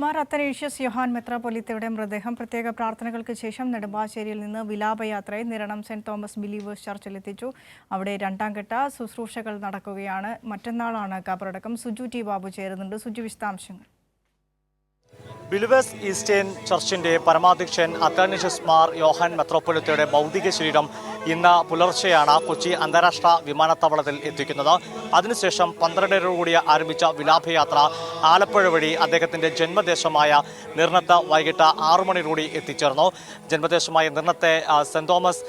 Mar Athanasius Johan മെത്രാപൊലിത്തയുടെ മൃതദേഹം പ്രത്യേക പ്രാർത്ഥനകൾക്ക് ശേഷം നെടുമ്പാശ്ശേരിയിൽ നിന്ന് വിലാപയാത്രയെ നിരണം സെന്റ് തോമസ് ബിലീവേഴ്സ് ചർച്ചിലെത്തിച്ചു അവിടെ രണ്ടാം ഘട്ട ശുശ്രൂഷകൾ നടക്കുകയാണ്. മറ്റന്നാളാണ് കബറടക്കം. സുജു ടി ബാബു ചേരുന്നുണ്ട്. സുജു വിശദാംശങ്ങൾ. ബിലിവേഴ്സ് ഈസ്റ്റേൺ ചർച്ചിന്റെ പരമാധ്യക്ഷൻ അത്തനേഷ്യസ് മാർ യോഹാൻ മെത്രാപൊലിത്തയുടെ ഭൗതിക ശരീരം ഇന്ന് പുലർച്ചെയാണ് കൊച്ചി അന്താരാഷ്ട്ര വിമാനത്താവളത്തിൽ എത്തിക്കുന്നത്. അതിനുശേഷം പന്ത്രണ്ടരയോടുകൂടി ആരംഭിച്ച വിലാപയാത്ര ആലപ്പുഴ വഴി അദ്ദേഹത്തിന്റെ ജന്മദേശമായ നിർണത്ത് വൈകിട്ട് ആറു മണിയോടുകൂടി എത്തിച്ചേർന്നു. ജന്മദേശമായ നിർണത്തെ സെന്റ് തോമസ്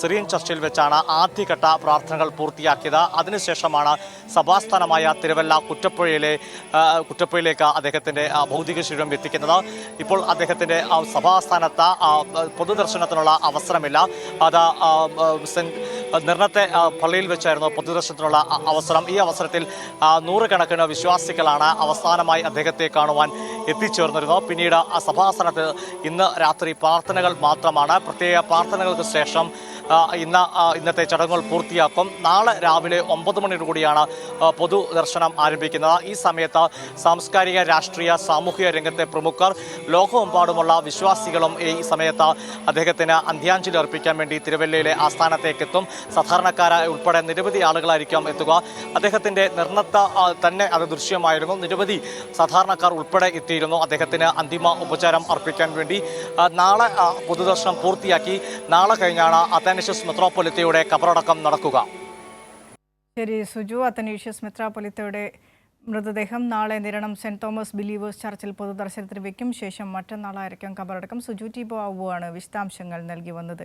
സിറിയൻ ചർച്ചിൽ വെച്ചാണ് ആദ്യഘട്ട പ്രാർത്ഥനകൾ പൂർത്തിയാക്കിയത്. അതിനുശേഷമാണ് സഭാസ്ഥാനമായ തിരുവല്ല കുറ്റപ്പുഴയിലെ കുറ്റപ്പുഴയിലേക്ക് അദ്ദേഹത്തിന്റെ ഭൗതിക ശരീരം എത്തിക്കുന്നത്. ഇപ്പോൾ അദ്ദേഹത്തിന്റെ സഭാസ്ഥാനത്ത് പൊതുദർശനത്തിനുള്ള അവസരമില്ല. അത് നിർണത്തെ പള്ളിയിൽ വെച്ചായിരുന്നു പൊതുദർശനത്തിനുള്ള അവസരം. ഈ അവസരത്തിൽ നൂറുകണക്കിന് വിശ്വാസികളാണ് അവസാനമായി അദ്ദേഹത്തെ കാണുവാൻ എത്തിച്ചേർന്നിരുന്നു പിന്നീട് ആ സഭാസനത്ത് ഇന്ന് രാത്രി പ്രാർത്ഥനകൾ മാത്രമാണ്. പ്രത്യേക പ്രാർത്ഥനകൾക്ക് ശേഷം ഇന്ന് ഇന്നത്തെ ചടങ്ങുകൾ പൂർത്തിയാക്കും. നാളെ രാവിലെ ഒമ്പത് മണിയോടുകൂടിയാണ് കൂടിയാണ് പൊതുദർശനം ആരംഭിക്കുന്നത്. ഈ സമയത്ത് സാംസ്കാരിക രാഷ്ട്രീയ സാമൂഹിക രംഗത്തെ പ്രമുഖർ ലോകമെമ്പാടുമുള്ള വിശ്വാസികളും ഈ സമയത്ത് അദ്ദേഹത്തിന് അന്ത്യാഞ്ജലി അർപ്പിക്കാൻ വേണ്ടി തിരുവല്ലയിലെ ആസ്ഥാനത്തേക്ക് എത്തും സാധാരണക്കാരായ ഉൾപ്പെടെ നിരവധി ആളുകളായിരിക്കും എത്തുക. അദ്ദേഹത്തിന്റെ നിർണത്ത തന്നെ അത് ദൃശ്യമായിരുന്നു. നിരവധി സാധാരണക്കാർ ഉൾപ്പെടെ എത്തിയിരുന്നു. അദ്ദേഹത്തിന് അന്തിമ ഉപചാരം അർപ്പിക്കാൻ വേണ്ടി നാളെ പൊതുദർശനം പൂർത്തിയാക്കി. നാളെ കഴിഞ്ഞാണ് അത്താനിഷ്യസ് മെത്രോപൊലിത്തയുടെ കബറടക്കം നടക്കുക. ശരി സുജു അത്തനേഷ്യസ് മെത്രാപൊലിത്തയുടെ മൃതദേഹം നാളെ നിരണം സെന്റ് തോമസ് ബിലീവേഴ്സ് ചർച്ചിൽ പൊതുദർശനത്തിന് വയ്ക്കും ശേഷം മറ്റന്നാളായിരിക്കും കബറടക്കം. സുജു ടി ആവുവാണ് വിശദാംശങ്ങൾ നൽകി വന്നത്.